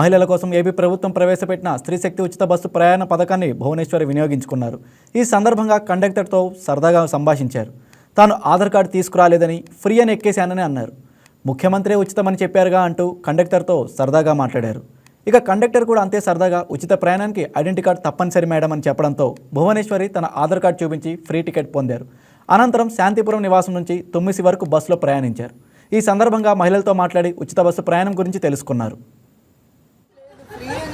మహిళల కోసం ఏపీ ప్రభుత్వం ప్రవేశపెట్టిన స్త్రీశక్తి ఉచిత బస్సు ప్రయాణ పథకాన్ని భువనేశ్వరి వినియోగించుకున్నారు. ఈ సందర్భంగా కండక్టర్తో సరదాగా సంభాషించారు. తాను ఆధార్ కార్డు తీసుకురాలేదని ఫ్రీ అని ఎక్కేశానని అన్నారు. ముఖ్యమంత్రి ఉచితమని చెప్పారుగా అంటూ కండక్టర్తో సరదాగా మాట్లాడారు. ఇక కండక్టర్ కూడా అంతే సరదాగా ఉచిత ప్రయాణానికి ఐడెంటి కార్డు తప్పనిసరి మేడం అని చెప్పడంతో భువనేశ్వరి తన ఆధార్ కార్డు చూపించి ఫ్రీ టికెట్ పొందారు. అనంతరం శాంతిపురం నివాసం నుంచి తొమ్మిది వరకు బస్సులో ప్రయాణించారు. ఈ సందర్భంగా మహిళలతో మాట్లాడి ఉచిత బస్సు ప్రయాణం గురించి తెలుసుకున్నారు.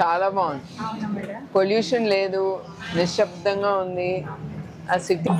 చాలా బాగుంది. పొల్యూషన్ లేదు నిశ్శబ్దంగా ఉంది. ఆ సిటీ